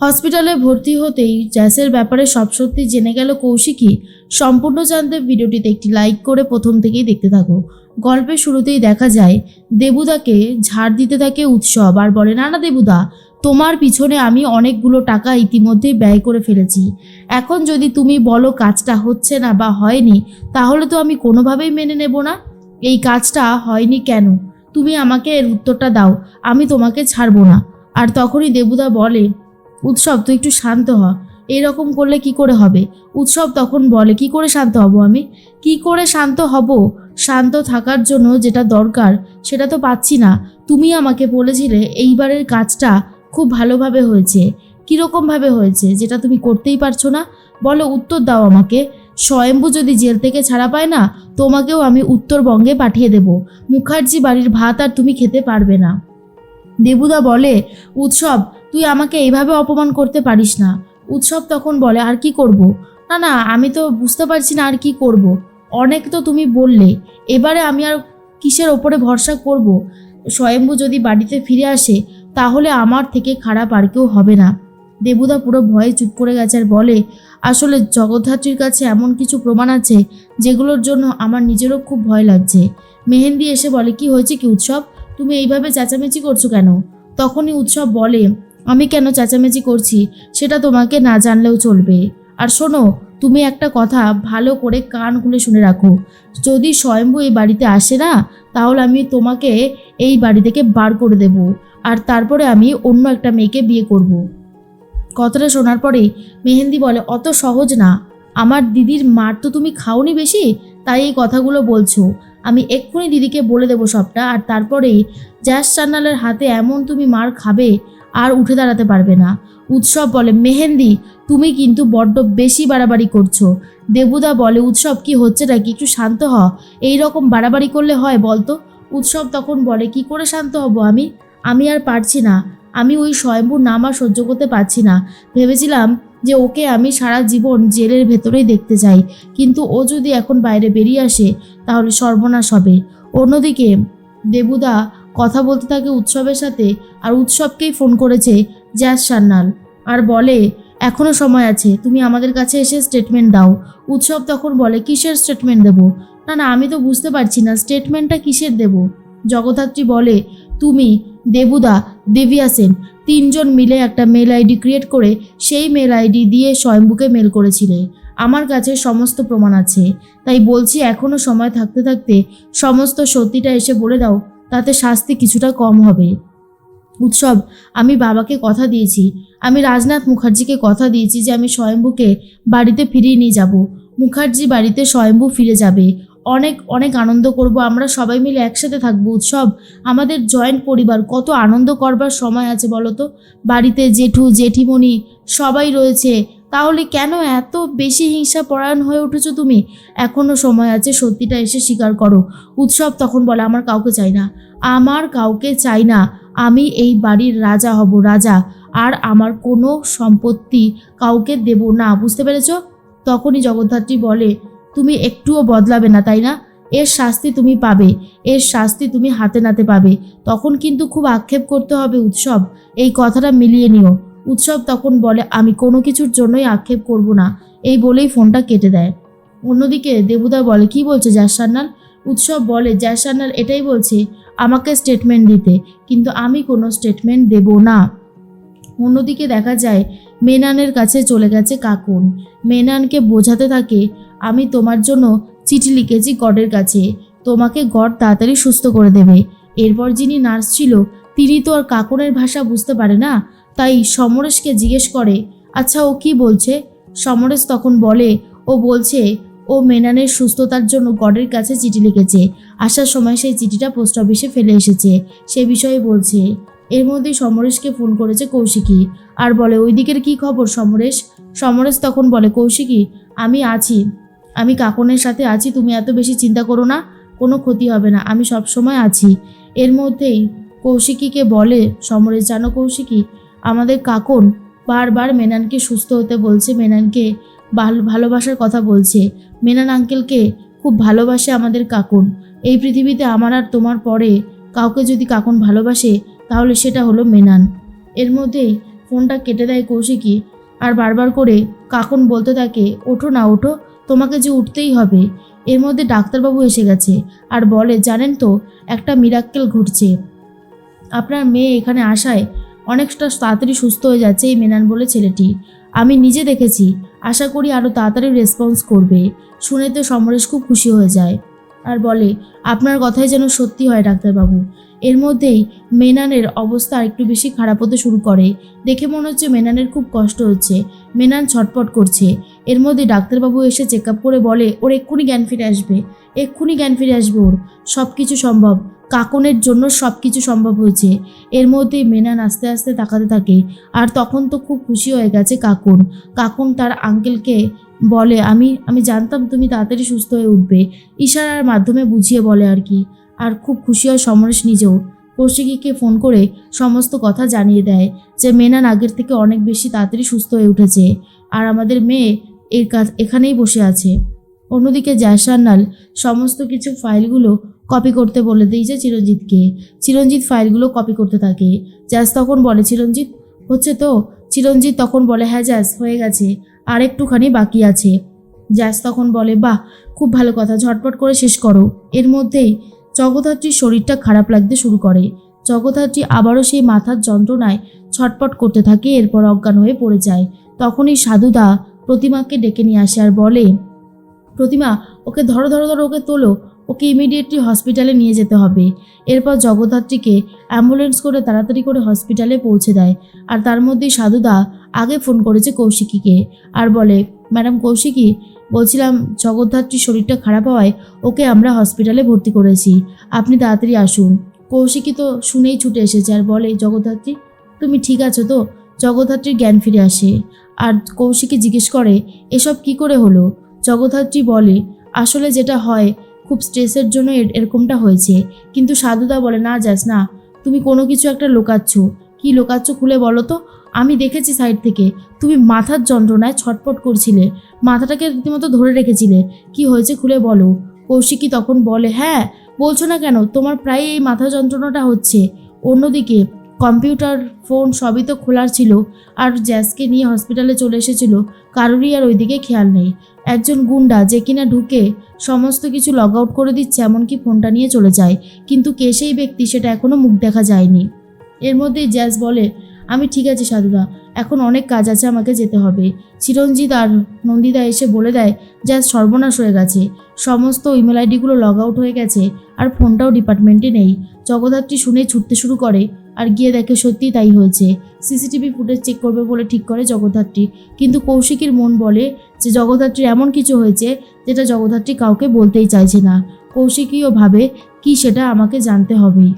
হসপিটালে ভর্তি হতেই জ্যাসের ব্যাপারে সব সত্যি জেনে গেল কৌশিকী সম্পূর্ণ জানতে ভিডিওটিতে একটি লাইক করে প্রথম থেকেই দেখতে থাকো। গল্পের শুরুতেই দেখা যায়, দেবুদাকে ঝাড় দিতে থাকে উৎসব আর বলে, না না, দেবুদা, তোমার পিছনে আমি অনেকগুলো টাকা ইতিমধ্যেই ব্যয় করে ফেলেছি। এখন যদি তুমি বলো কাজটা হচ্ছে না বা হয়নি, তাহলে তো আমি কোনোভাবেই মেনে নেব না। এই কাজটা হয়নি কেন? তুমি আমাকে এর উত্তরটা দাও, আমি তোমাকে ছাড়বো না। আর তখনই দেবুদা বলে উৎসব, তুই একটু শান্ত হ। এরকম করলে কি করে হবে? উৎসব তখন বলে, কি করে শান্ত হব আমি? কি করে শান্ত হব? শান্ত থাকার জন্য যেটা দরকার, সেটা তো পাচ্ছি না। তুমি আমাকে বলেছিলে এইবারের কাজটা খুব ভালোভাবে হয়েছে। কীরকমভাবে হয়েছে, যেটা তুমি করতেই পারছ না? বলো, উত্তর দাও আমাকে। স্বয়ম্ভু যদি জেল থেকে ছাড়া পায় না, তোমাকেও আমি উত্তরবঙ্গে পাঠিয়ে দেব। মুখার্জি বাড়ির ভাত আর তুমি খেতে পারবে না। দেবুদা বলে, উৎসব তুই আমাকে এইভাবে অপমান করতে পারিস না। উৎসব তখন বলে, আর কি করব? না না, আমি তো বুঝতে পারছি না আর কি করব। অনেক তো তুমি বললে, এবারে আমি আর কিসের ওপরে ভরসা করব? স্বয়ম্ভু যদি বাড়িতে ফিরে আসে, তাহলে আমার থেকে খারাপ আর কেউ হবে না। দেবুদা পুরো ভয়ে চুপ করে গেছে আর বলে, আসলে জগদ্ধাত্রীর কাছে এমন কিছু প্রমাণ আছে, যেগুলোর জন্য আমার নিজেরও খুব ভয় লাগছে। মেহেন্দি এসে বলে, কি হয়েছে কি উৎসব? তুমি এইভাবে চেঁচামেচি করছ কেন? তখনই উৎসব বলে আমি কেন চেঁচামেচি করছি সেটা তোমাকে না জানলেও চলবে। আর শোনো, তুমি একটা কথা ভালো করে কান খুলে শুনে রাখো। যদি স্বয়ম্ভু এই বাড়িতে আসে না, তাহলে আমি তোমাকে এই বাড়ি থেকে বার করে দেব। আর তারপরে আমি অন্য একটা মেয়েকে বিয়ে করব। কথাটা শোনার পরে মেহেন্দি বলে, অত সহজ না। আমার দিদির মার তো তুমি খাওনি বেশি, তাই এই কথাগুলো বলছো। আমি এক্ষুনি দিদিকে বলে দেবো সবটা, আর তারপরেই জ্যাস চান্নালের হাতে এমন তুমি মার খাবে আর উঠে দাঁড়াতে পারবে না। উৎসব বলে, মেহেন্দি, তুমি কিন্তু বড্ড বেশি বাড়াবাড়ি করছ। দেবুদা বলে, উৎসব কি হচ্ছে নাকি? একটু শান্ত হ। এই রকম বাড়াবাড়ি করলে হয় বলতো? উৎসব তখন বলে, কি করে শান্ত হব আমি? আমি আর পারছি না। আমি ওই স্বয়ম্ভুর নাম আর সহ্য করতে পারছি না। ভেবেছিলাম যে ওকে আমি সারা জীবন জেলের ভেতরেই দেখতে চাই। কিন্তু ও যদি এখন বাইরে বেরিয়ে আসে, তাহলে সর্বনাশ হবে। অন্যদিকে দেবুদা কথা বলতে থাকে উৎসবের সাথে আর উৎসবকেই ফোন করেছে জ্যাজ সান্নাল আর বলে এখনও সময় আছে, তুমি আমাদের কাছে এসে স্টেটমেন্ট দাও। উৎসব তখন বলে, কিসের স্টেটমেন্ট দেব? না না, আমি তো বুঝতে পারছি না স্টেটমেন্টটা কিসের দেব? জগদ্ধাত্রী বলে, তুমি, দেবুদা, দেবিয়া সেন, তিনজন মিলে একটা মেল আইডি ক্রিয়েট করে সেই মেল আইডি দিয়ে স্বয়ম্ভুকে মেল করেছিলে। আমার কাছে সমস্ত প্রমাণ আছে। তাই বলছি এখনও সময় থাকতে থাকতে সমস্ত সত্যিটা এসে বলে দাও তাতে শাস্তি কিছুটা কম হবে। উৎসব, আমি বাবাকে কথা দিয়েছি। আমি রাজনাথ মুখার্জিকে কথা দিয়েছি যে আমি স্বয়ম্ভুকে বাড়িতে ফিরিয়ে নিয়ে যাব। মুখার্জি বাড়িতে স্বয়ম্ভু ফিরে যাবে। অনেক অনেক আনন্দ করব। আমরা সবাই মিলে একসাথে থাকব। উৎসব, আমাদের জয়েন্ট পরিবার, কত আনন্দ করবার সময় আছে বলো তো? বাড়িতে জেঠু, জেঠিমণি সবাই রয়েছে। তাহলে কেন এত বেশি হিংসা পরায়ণ হয়ে উঠেছো তুমি? এখনও সময় আছে, সত্যিটা এসে স্বীকার করো। উৎসব তখন বলে, আমার কাউকে চাই না। আমার কাউকে চাই না। আমি এই বাড়ির রাজা হব, রাজা। আর আমার কোনো সম্পত্তি কাউকে দেব না। বুঝতে পেরেছ? তখনই জগদ্ধাত্রী বলে, তুমি একটুও বদলাবে না, তাই না? এর শাস্তি তুমি পাবে। এর শাস্তি তুমি হাতে নাতে পাবে। তখন কিন্তু খুব আক্ষেপ করতে হবে উৎসব। এই কথাটা মিলিয়ে নিও। উৎসব তখন বলে, আমি কোনো কিছুর জন্যই আক্ষেপ করব না। এই বলেই ফোনটা কেটে দেয়। অন্যদিকে দেবুদা বলে, কি বলছে জাসান্নাল উৎসব বলে জাসান্নাল এটাই বলছে, আমাকে স্টেটমেন্ট দিতে, কিন্তু আমি কোনো স্টেটমেন্ট দেব না। অন্যদিকে দেখা যায়, মেনানের কাছে চলে গেছে কাকুন। মেনানকে বোঝাতে থাকে, আমি তোমার জন্য চিঠি লিখেছি গডের কাছে, তোমাকে গড তাড়াতাড়ি সুস্থ করে দেবে। এরপর যিনি নার্স ছিল, তিনি তো আর কাকুনের ভাষা বুঝতে পারে না। তাই সমরেশকে জিজ্ঞেস করে আচ্ছা ও কি বলছে? সমরেশ তখন বলে, ও বলছে, ও মেনানের সুস্থতার জন্য গডের কাছে চিঠি লিখেছে। আসার সময় সেই চিঠিটা পোস্ট অফিসে ফেলে এসেছে। সে বিষয়ে বলছে, এর মধ্যেই সমরেশকে ফোন করেছে কৌশিকী। আর বলে, ওই দিকের কী খবর সমরেশ? সমরেশ তখন বলে, কৌশিকী, আমি আছি। আমি কাকনের সাথে আছি, তুমি এত বেশি চিন্তা করো না, কোনো ক্ষতি হবে না, আমি সব সময় আছি। এর মধ্যেই কৌশিকীকে বলে, সমরেশ, জানো কৌশিকী আমাদের কাকন বারবার মেনানকে সুস্থ হতে বলছে, মেনানকে ভালো, ভালোবাসার কথা বলছে। মেনান আঙ্কেলকে খুব ভালোবাসে আমাদের কাকুন। এই পৃথিবীতে আমার আর তোমার পরে কাউকে যদি কাকুন ভালোবাসে, তাহলে সেটা হলো মেনান। এর মধ্যেই ফোনটা কেটে দেয় কৌশিকী আর বারবার করে কাকন বলতে থাকে, ওঠো না, ওঠো, তোমাকে যে উঠতেই হবে। এর মধ্যে ডাক্তারবাবু এসে গেছে আর বলে, জানেন তো, একটা মিরাক্কেল ঘটছে। আপনার মেয়ে এখানে আসায় অনেকটা তাড়াতাড়ি সুস্থ হয়ে যাচ্ছে এই মেনান বলে ছেলেটি। আমি নিজে দেখেছি, আশা করি আরও তাড়াতাড়ি রেসপন্স করবে। শুনে তো সমরেশ খুব খুশি হয়ে যায়। আর বলে, আপনার কথাই যেন সত্যি হয়, ডাক্তারবাবু। এর মধ্যেই মেনানের অবস্থা একটু বেশি খারাপ হতে শুরু করে। দেখে মনে হচ্ছে মেনানের খুব কষ্ট হচ্ছে। মেনান ছটপট করছে। এর মধ্যে ডাক্তারবাবু এসে চেক আপ করে বলে, ওর এক্ষুনি জ্ঞান ফিরে আসবে। এক্ষুনি জ্ঞান ফিরে আসবে ওর। সব কিছু সম্ভব। কাকনের জন্য সব কিছু সম্ভব হয়েছে। এর মধ্যেই মেনান আস্তে আস্তে তাকাতে থাকে। আর তখন তো খুব খুশি হয়ে গেছে কাকুন। কাকুন তার আঙ্কেলকে বলে, আমি আমি জানতাম তুমি তাড়াতাড়ি সুস্থ হয়ে উঠবে। ইশারার মাধ্যমে বুঝিয়ে বলে আর কি। আর খুব খুশি হয় সমরেশ নিজেও। কৌশিকীকে ফোন করে সমস্ত কথা জানিয়ে দেয় যে মেনান আগের থেকে অনেক বেশি তাড়াতাড়ি সুস্থ হয়ে উঠেছে। আর আমাদের মেয়ে এর কাজ এখানেই বসে আছে। অন্যদিকে জয়সান্নাল সমস্ত কিছু ফাইলগুলো কপি করতে বলে দিয়েছে চিরঞ্জিতকে। চিরঞ্জিত ফাইলগুলো কপি করতে থাকে। জ্যাস তখন বলে, চিরঞ্জিত, হচ্ছে তো? চিরঞ্জিত তখন বলে হ্যাঁ জ্যাস হয়ে গেছে। আর একটুখানি বাকি আছে। জ্যাস তখন বলে, বাহ, খুব ভালো কথা, ঝটপট করে শেষ করো। এর মধ্যেই জগদ্ধাত্রীর শরীরটা খারাপ লাগতে শুরু করে। জগদ্ধাত্রী আবারও সেই মাথার যন্ত্রণায় ছটপট করতে থাকে, এরপর অজ্ঞান হয়ে পড়ে যায়। তখনই সাধুদা প্রতিমাকে ডেকে নিয়ে আসে আর বলে প্রতিমা ওকে ধরো ধরো ধরো ওকে তোলো, ওকে ইমিডিয়েটলি হসপিটালে নিয়ে যেতে হবে। এরপর জগদ্ধাত্রীকে অ্যাম্বুলেন্স করে তাড়াতাড়ি করে হসপিটালে পৌঁছে দেয়। আর তার মধ্যেই সাধুদা আগে ফোন করেছে কৌশিকীকে আর বলে, ম্যাডাম কৌশিকী, বলছিলাম জগদ্ধাত্রীর শরীরটা খারাপ হওয়ায় ওকে আমরা হসপিটালে ভর্তি করেছি। আপনি তাড়াতাড়ি আসুন। কৌশিকী তো শুনেই ছুটে এসেছে আর বলে, জগদ্ধাত্রী, তুমি ঠিক আছো তো? জগদ্ধাত্রীর জ্ঞান ফিরে আসে। আর কৌশিকী জিজ্ঞেস করে, এসব কি করে হলো? জগদ্ধাত্রী বলে, আসলে যেটা হয়, খুব স্ট্রেসের জন্য এর- এরকমটা হয়েছে। কিন্তু সাধুদা বলে, না যাস না, তুমি কোনো কিছু একটা লোকাচ্ছ। কি লোকাচ্ছ খুলে বলো তো? আমি দেখেছি সাইড থেকে, তুমি মাথার যন্ত্রণায় ছটপট করছিলে। মাথাটাকে রীতিমতো ধরে রেখেছিলে। কি হয়েছে খুলে বলো। কৌশিকী তখন বলে হ্যাঁ বলছো না কেন? তোমার প্রায় এই মাথা যন্ত্রণাটা হচ্ছে। অন্যদিকে কম্পিউটার, ফোন সবই তো খোলার ছিল আর জ্যাসকে নিয়ে হসপিটালে চলে এসেছিল, কারোরই আর ওইদিকে খেয়াল নেই। একজন গুন্ডা যে কিনা ঢুকে সমস্ত কিছু লগ আউট করে দিচ্ছে এমনকি ফোনটা নিয়ে চলে যায়, কিন্তু কে সেই ব্যক্তি সেটা এখনও মুখ দেখা যায়নি। এর মধ্যেই জ্যাস বলে, আমি ঠিক আছে সাধুদা, এখন অনেক কাজ আছে, আমাকে যেতে হবে। চিরঞ্জিত আর নন্দিতা এসে বলে দেয় জ্যাস সর্বনাশ হয়ে গেছে, সমস্ত ইমেল আইডিগুলো লগ আউট হয়ে গেছে, আর ফোনটাও ডিপার্টমেন্টে নেই। জগদ্ধাত্রী শুনে ছুটতে শুরু করে আর গিয়ে দেখে সত্যিই তাই হয়েছে। সিসিটিভি ফুটেজ চেক করবে বলে ঠিক করে জগদ্ধাত্রী। কিন্তু কৌশিকীর মন বলে যে জগদ্ধাত্রীর এমন কিছু হয়েছে যেটা জগদ্ধাত্রী কাউকে বলতেই চাইছে না। কৌশিকীও ভাবে, কি সেটা আমাকে জানতে হবেই?